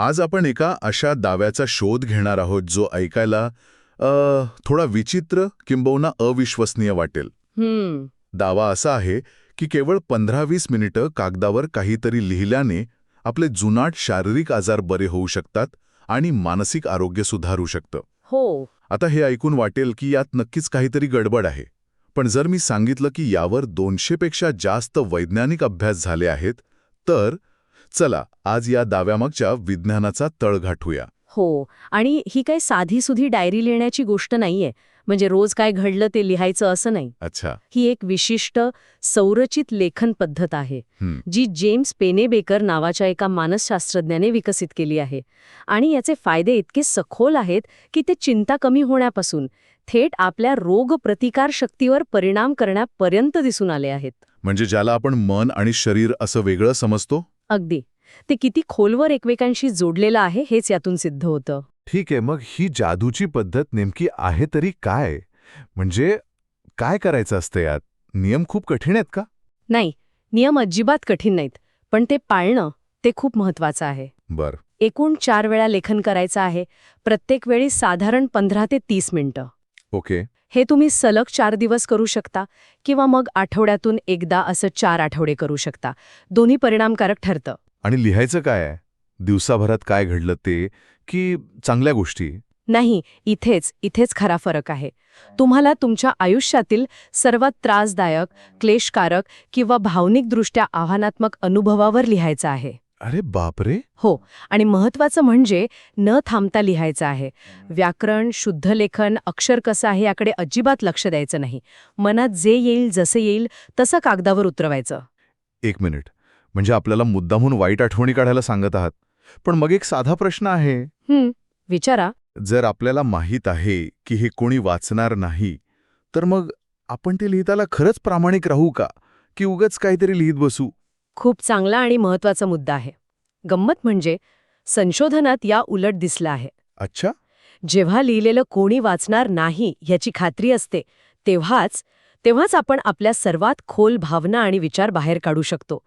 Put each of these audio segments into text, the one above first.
आज आपण एका अशा दाव्याचा शोध घेणार आहोत जो ऐकायला थोडा विचित्र किंबहुना अविश्वसनीय वाटेल. दावा असा आहे की केवळ पंधरा वीस मिनिटं कागदावर काहीतरी लिहिल्याने आपले जुनाट शारीरिक आजार बरे होऊ शकतात आणि मानसिक आरोग्य सुधारू शकतं. हो. आता हे ऐकून वाटेल की यात नक्कीच काहीतरी गडबड आहे. पण जर मी सांगितलं की यावर दोनशेपेक्षा जास्त वैज्ञानिक अभ्यास झाले आहेत तर चला आज या दाव्यामागच्या विज्ञानाचा तळ गाठूया. हो आणि ही काही साधी सुधी डायरी लिहिण्याची गोष्ट नाहीये. म्हणजे रोज काय घडलं ते लिहायचं असं नाही. अच्छा. ही एक विशिष्ट संरचित लेखन पद्धत आहे जी जेम्स पेनेबेकर नावाच्या एका मानसशास्त्रज्ञाने विकसित केली आहे. आणि याचे फायदे इतके सखोल आहेत की ते चिंता कमी होण्यापासून थेट आपल्या रोग प्रतिकार शक्तीवर परिणाम करण्यापर्यंत दिसून आले आहेत. म्हणजे ज्याला आपण मन आणि शरीर असं वेगळं समजतो? अगदी. ते किती खोलवर एकमेकांशी जोडलेलं आहे हेच यातून सिद्ध होतं. ठीक आहे मग ही जादूची पद्धत नेमकी आहे तरी काय? म्हणजे काय करायचं असतं यात? नियम खूप कठीण आहेत का? नाही नियम अजिबात कठीण नाहीत पण ते पाळणं ते खूप महत्वाचं आहे. बर. एकूण चार वेळा लेखन करायचं आहे प्रत्येक वेळी साधारण पंधरा ते तीस मिनिटं. ओके. हे तुम्ही सलग चार दिवस करू शकता किंवा मग आठवड्यातून एकदा असं चार आठवडे करू शकता. दोन्ही परिणामकारक ठरतं. आणि लिहायचं काय आहे? दिवसाभरात काय घडलं ते? की चांगल्या गोष्टी? नाही इथेच इथेच खरा फरक आहे. तुम्हाला तुमच्या आयुष्यातील सर्वात त्रासदायक क्लेशकारक किंवा भावनिकदृष्ट्या आव्हानात्मक अनुभवावर लिहायचं आहे. अरे बापरे. हो आणि महत्वाचं म्हणजे न थांबता लिहायचं आहे. व्याकरण शुद्ध लेखन अक्षर कसं आहे याकडे अजिबात लक्ष द्यायचं नाही. मनात जे येईल जसे येईल तसं कागदावर उतरवायचं. एक मिनिट. म्हणजे आपल्याला मुद्दामून वाईट आठवणी काढायला सांगत आहात. पण मग एक साधा प्रश्न आहे. विचारा. जर आपल्याला माहीत आहे की हे कोणी वाचणार नाही तर मग आपण ते लिहिताना खरंच प्रामाणिक राहू का? की उगच काहीतरी लिहित बसू? खूप चांगला आणि महत्त्वाचा मुद्दा आहे. गंमत म्हणजे संशोधनात या उलट दिसलं आहे. अच्छा. जेव्हा लिहिलेलं कोणी वाचणार नाही याची खात्री असते तेव्हाच तेव्हाच आपण आपल्या सर्वात खोल भावना आणि विचार बाहेर काढू शकतो.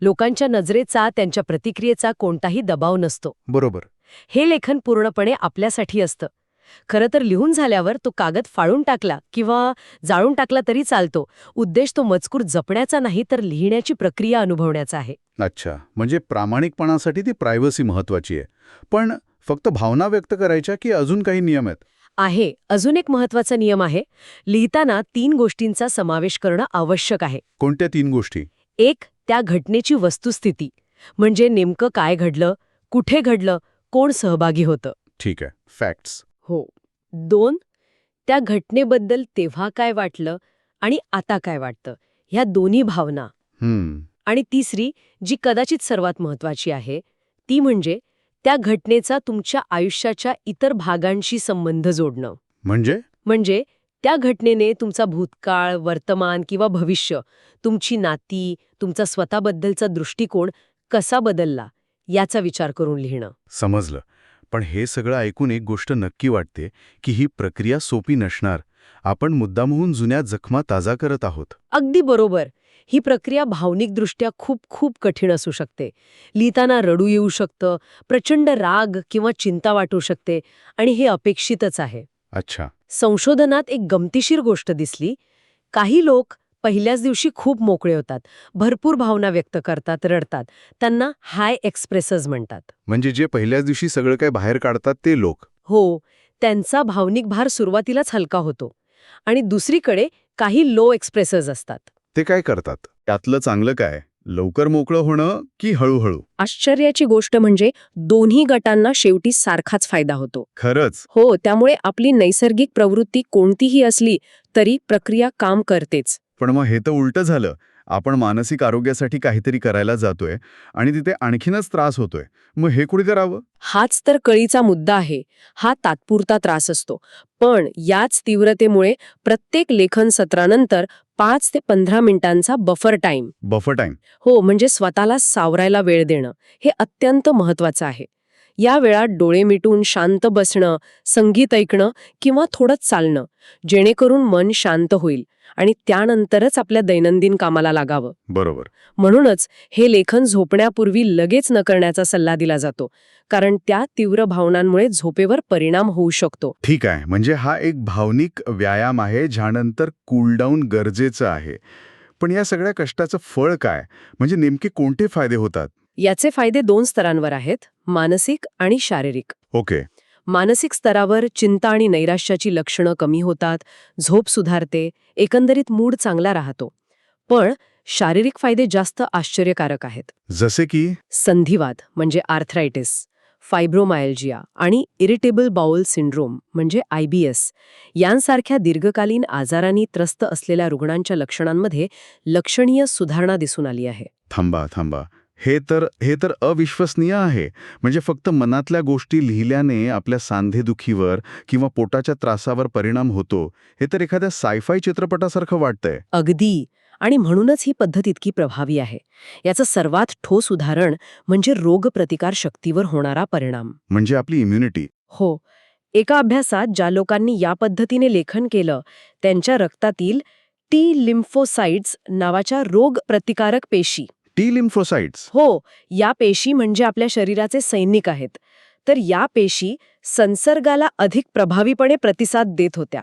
लोकांच्या नजरेचा त्यांच्या प्रतिक्रियेचा कोणताही दबाव नसतो. बरोबर. हे लेखन पूर्णपणे आपल्यासाठी असतं. खरं तर लिहून झाल्यावर तो कागद फाळून टाकला किंवा जाळून टाकला तरी चालतो. उद्देश तो मजकूर जपण्याचा नाही तर लिहिण्याची प्रक्रिया अनुभवण्याचा आहे. अच्छा. म्हणजे प्रामाणिकपणासाठी ती प्रायव्हसी महत्वाची आहे. पण फक्त भावना व्यक्त करायच्या की अजून काही नियम आहेत? आहे. अजून एक महत्त्वाचा नियम आहे. लिहिताना तीन गोष्टींचा समावेश करणं आवश्यक आहे. कोणत्या तीन गोष्टी? एक त्या घटनेची वस्तुस्थिती. म्हणजे नेमकं काय घडलं? कुठे घडलं? कोण सहभागी होतं? ठीक आहे. फॅक्ट्स हो. दोन त्या घटनेबद्दल तेव्हा काय वाटलं आणि आता काय वाटतं? ह्या दोन्ही भावना. आणि तिसरी जी कदाचित सर्वात महत्वाची आहे ती म्हणजे त्या घटनेचा तुमच्या आयुष्याच्या इतर भागांशी संबंध जोडणं. म्हणजे? म्हणजे त्या घटनेने तुमचा भूतकाळ वर्तमान किंवा भविष्य तुमची नाती तुमचा स्वतःबद्दलचा दृष्टिकोन कसा बदलला याचा विचार करून लिहिणं. समजलं. पण हे सगळं ऐकून एक गोष्ट नक्की वाटते की ही प्रक्रिया सोपी नसणार. आपण मुद्दामहून जुन्या जखमा ताजा करत आहोत. अगदी बरोबर. ही प्रक्रिया भावनिकदृष्ट्या खूप खूप कठीण असू शकते. लिहिताना रडू येऊ शकतं प्रचंड राग किंवा चिंता वाटू शकते आणि हे अपेक्षितच आहे. अच्छा. संशोधनात एक गमतीशीर गोष्ट दिसली. काही लोक पहिल्याच दिवशी खूप मोकळे होतात. भरपूर भावना व्यक्त करतात रडतात. त्यांना हाय एक्सप्रेसर्स म्हणतात. म्हणजे जे पहिल्याच दिवशी सगळं काय बाहेर काढतात ते लोक. हो त्यांचा भावनिक भार सुरुवातीलाच हलका होतो. आणि दुसरीकडे काही लो एक्सप्रेसर्स असतात. ते काय करतात? त्यातलं चांगलं काय? लवकर मोकळं होणं की हळूहळू? आश्चर्याची गोष्ट म्हणजे दोन्ही गटांना शेवटी सारखाच फायदा होतो. खरंच? हो त्यामुळे आपली नैसर्गिक प्रवृत्ती कोणतीही असली तरी प्रक्रिया काम करतेच. पण मग हे तर उलटं झालं. आपण मानसिक आरोग्यासाठी काहीतरी करायला जातोय आणि तिथे आणखीनच त्रास होतोय. मग हे कुठे करावं? हाच तर कळीचा मुद्दा आहे. हा तात्पुरता त्रास असतो. पण याच तीव्रतेमुळे प्रत्येक लेखन सत्रानंतर पाच ते पंधरा मिनिटांचा बफर टाइम बफर टाइम हो म्हणजे स्वतःला सावरायला वेळ देणं. हे अत्यंत महत्वाचं आहे. या वेळात डोळे मिटून शांत बसणं संगीत ऐकणं किंवा थोडं चालणं जेणेकरून मन शांत होईल आणि त्यानंतरच आपल्या दैनंदिन कामाला लागावं. बरोबर. म्हणूनच हे लेखन झोपण्यापूर्वी लगेच न करण्याचा सल्ला दिला जातो कारण त्या तीव्र भावनांमुळे झोपेवर परिणाम होऊ शकतो. ठीक आहे. म्हणजे हा एक भावनिक व्यायाम आहे ज्यानंतर कूलडाऊन गरजेचं आहे. पण या सगळ्या कष्टाचं फळ काय? म्हणजे नेमके कोणते फायदे होतात? याचे फायदे दोन स्तरांवर आहेत. मानसिक आणि शारीरिक. ओके. मानसिक स्तरावर चिंता आणि नैराश्याची लक्षणं कमी होतात झोप सुधारते एकंदरीत मूड चांगला राहतो. पण शारीरिक फायदे जास्त आश्चर्यकारक आहेत. जसे की? संधिवाद म्हणजे आर्थरायटिस फायब्रोमायल्जिया आणि इरिटेबल बाउल सिंड्रोम म्हणजे आय बी एस यांसारख्या दीर्घकालीन आजारांनी त्रस्त असलेल्या रुग्णांच्या लक्षणांमध्ये लक्षणीय सुधारणा दिसून आली आहे. थांबा थांबा. हे तर हे तर अविश्वसनीय आहे. म्हणजे फक्त मनातल्या गोष्टी लिहिल्याने आपल्या सांधेदुखीवर किंवा पोटाच्या त्रासावर परिणाम होतो. हे तर एखाद्या सायफाय चित्रपटासारखं वाटतंय. अगदी. आणि म्हणूनच ही पद्धत इतकी प्रभावी आहे. याचं सर्वात ठोस उदाहरण म्हणजे रोगप्रतिकार शक्तीवर होणारा परिणाम. म्हणजे आपली इम्युनिटी हो. एका अभ्यासात ज्या लोकांनी या पद्धतीने लेखन केलं त्यांच्या रक्तातील टी लिम्फोसाइट्स नावाच्या रोग प्रतिकारक पेशी. T lymphocytes. हो या पेशी म्हणजे आपल्या शरीराचे सैनिक आहेत. तर या पेशी संसर्गाला अधिक प्रभावीपणे प्रतिसाद देत होत्या.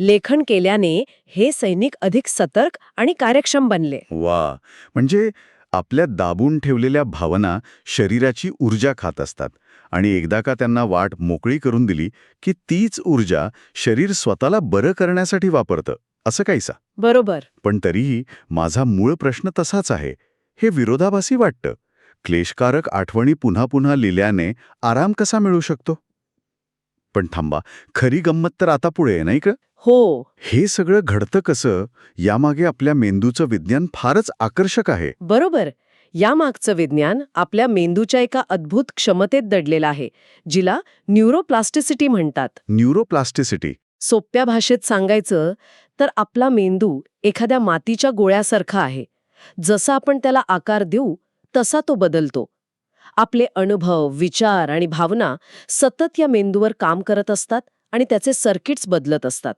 लेखन केल्याने हे सैनिक अधिक सतर्क आणि कार्यक्षम बनले. वा म्हणजे आपल्या दाबून ठेवलेल्या भावना शरीराची ऊर्जा खात असतात आणि एकदा का त्यांना वाट मोकळी करून दिली की तीच ऊर्जा शरीर स्वतःला बरं करण्यासाठी वापरतं असं काहीसा? बरोबर. पण तरीही माझा मूळ प्रश्न तसाच आहे. हे विरोधाभासी वाटतं. क्लेशकारक आठवणी पुन्हा पुन्हा लिहिल्याने आराम कसा मिळू शकतो? पण थांबा खरी गंमत तर आता पुढे आहे नाही का? हो. हे सगळं घडतं कसं यामागे आपल्या मेंदूचं विज्ञान फारच आकर्षक आहे. बरोबर. यामागचं विज्ञान आपल्या मेंदूच्या एका अद्भुत क्षमतेत दडलेलं आहे जिला न्यूरोप्लास्टिसिटी म्हणतात. न्यूरोप्लास्टिसिटी. सोप्या भाषेत सांगायचं तर आपला मेंदू एखाद्या मातीच्या गोळ्यासारखा आहे. जसा आपण त्याला आकार देऊ तसा तो बदलतो. आपले अनुभव विचार आणि भावना सतत या मेंदूवर काम करत असतात आणि त्याचे सर्किट्स बदलत असतात.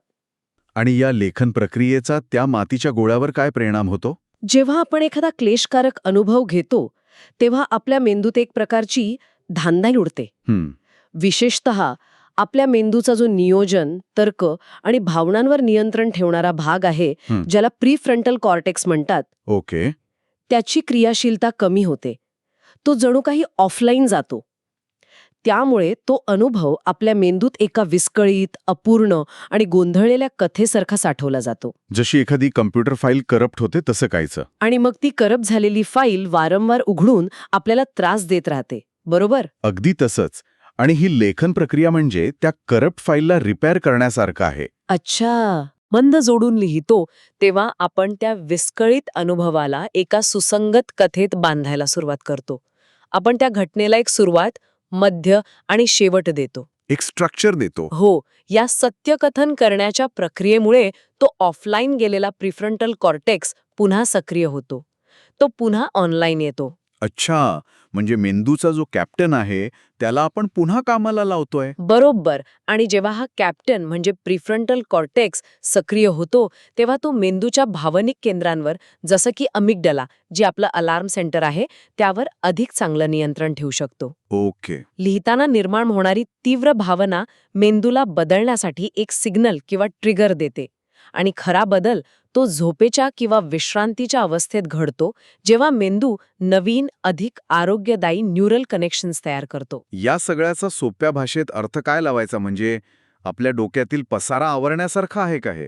आणि या लेखन प्रक्रियेचा त्या मातीच्या गोळ्यावर काय परिणाम होतो? जेव्हा आपण एखादा क्लेशकारक अनुभव घेतो तेव्हा आपल्या मेंदूत एक प्रकारची धांदाई उडते. विशेषत आपल्या मेंदूचा जो नियोजन तर्क आणि भावनांवर नियंत्रण ठेवणारा भाग आहे हं. ज्याला प्रीफ्रंटल कॉर्टेक्स म्हणतात. ओके. त्याची क्रियाशीलता कमी होते. तो जणू काही ऑफलाईन जातो. त्यामुळे तो अनुभव आपल्या मेंदूत एका विस्कळीत अपूर्ण आणि गोंधळलेल्या कथेसारखा साठवला जातो. जशी एखादी कम्प्युटर फाईल करप्ट होते तसं कायचं. आणि मग ती करप झालेली फाईल वारंवार उघडून आपल्याला त्रास देत राहते. बरोबर? अगदी तसंच. आणि ही लेखन प्रक्रिया म्हणजे त्या करप्ट फाईलला रिपेअर करण्यासारखं आहे. अच्छा. मंद जोडून लिहितो तेव्हा आपण त्या विस्कळीत अनुभवाला एका सुसंगत कथेत बांधायला सुरुवात करतो. आपण त्या घटनेला एक सुरुवात मध्य आणि शेवट देतो. एक स्ट्रक्चर देतो. हो या सत्यकथन करण्याच्या प्रक्रियेमुळे तो ऑफलाईन गेलेला प्रिफ्रंटल कॉर्टेक्स पुन्हा सक्रिय होतो. तो पुन्हा ऑनलाईन येतो. अच्छा म्हणजे मेंदूचा जो कॅप्टन आहे त्याला आपण पुन्हा कामाला लावतोय? बरोबर. आणि जेव्हा हा कॅप्टन म्हणजे प्रिफ्रंटल कॉर्टेक्स सक्रिय होतो तेव्हा तो मेंदूच्या भावनिक केंद्रांवर जसं की अमिगडला जे आपलं अलार्म सेंटर आहे त्यावर अधिक चांगलं नियंत्रण ठेवू शकतो. ओके. लिहिताना निर्माण होणारी तीव्र भावना मेंदूला बदलण्यासाठी एक सिग्नल किंवा ट्रिगर देते. आणि खरा बदल तो झोपेच्या किंवा विश्रांतीच्या अवस्थेत घडतो जेव्हा मेंदू नवीन अधिक आरोग्यदायी न्यूरल कनेक्शन्स तयार करतो. या सगळ्याचा सोप्या भाषेत अर्थ काय लावायचा म्हणजे आपल्या डोक्यातील पसारा आवरण्यासारखा आहे का हे?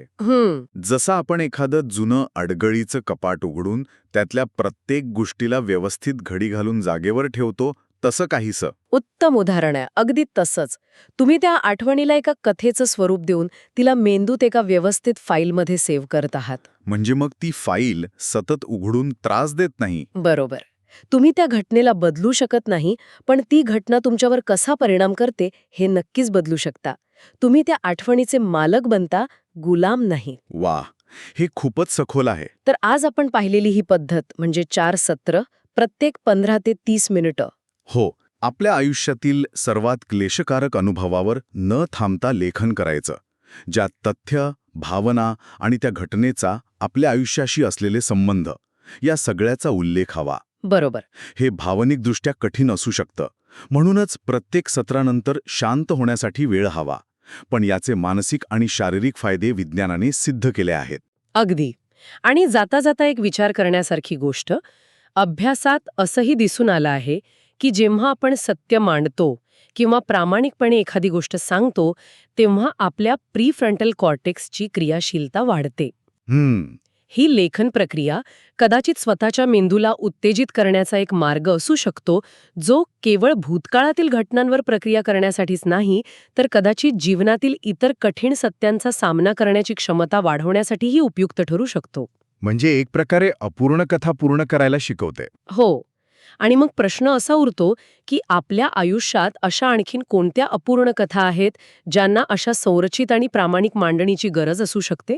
जसं आपण एखादं जुनं अडगळीचं कपाट उघडून त्यातल्या प्रत्येक गोष्टीला व्यवस्थित घडी घालून जागेवर ठेवतो तसं काहीसं. उत्तम उदाहरण आहे. अगदी तसंच. तुम्ही त्या आठवणीला एका कथेचं स्वरूप देऊन तिला मेंदूत एका व्यवस्थित फाईलमध्ये सेव्ह करत आहात. म्हणजे मग ती फाईल सतत उघडून त्रास देत नाही? बरोबर. तुम्ही त्या घटनेला बदलू शकत नाही पण ती घटना तुमच्यावर कसा परिणाम करते हे नक्कीच बदलू शकता. तुम्ही त्या आठवणीचे मालक बनता गुलाम नाही. वा हे खूपच सखोल आहे. तर आज आपण पाहिलेली ही पद्धत म्हणजे चार सत्र प्रत्येक पंधरा ते तीस मिनिटं. हो आपल्या आयुष्यातील सर्वात क्लेशकारक अनुभवावर न थांबता लेखन करायचं ज्यात तथ्य भावना आणि त्या घटनेचा आपल्या आयुष्याशी असलेले संबंध या सगळ्याचा उल्लेख हवा. बरोबर. हे भावनिकदृष्ट्या कठीण असू शकतं. म्हणूनच प्रत्येक सत्रानंतर शांत होण्यासाठी वेळ हवा पण याचे मानसिक आणि शारीरिक फायदे विज्ञानाने सिद्ध केले आहेत. अगदी. आणि जाता जाता एक विचार करण्यासारखी गोष्ट अभ्यासात असंही दिसून आलं आहे की जेव्हा आपण सत्य मांडतो किंवा प्रामाणिकपणे एखादी गोष्ट सांगतो तेव्हा आपल्या प्रीफ्रंटल कॉर्टेक्सची क्रियाशीलता वाढते. ही लेखन प्रक्रिया कदाचित स्वतःच्या मेंदूला उत्तेजित करण्याचा एक मार्ग असू शकतो जो केवळ भूतकाळातील घटनांवर प्रक्रिया करण्यासाठीच नाही तर कदाचित जीवनातील इतर कठीण सत्यांचा सामना करण्याची क्षमता वाढवण्यासाठीही उपयुक्त ठरू शकतो. म्हणजे एक प्रकारे अपूर्ण कथा पूर्ण करायला शिकवते. हो. आणि मग प्रश्न असा उरतो की आपल्या आयुष्यात अशा आणखीन कोणत्या अपूर्ण कथा आहेत ज्यांना अशा संरचित आणि प्रामाणिक मांडणीची गरज असू शकते?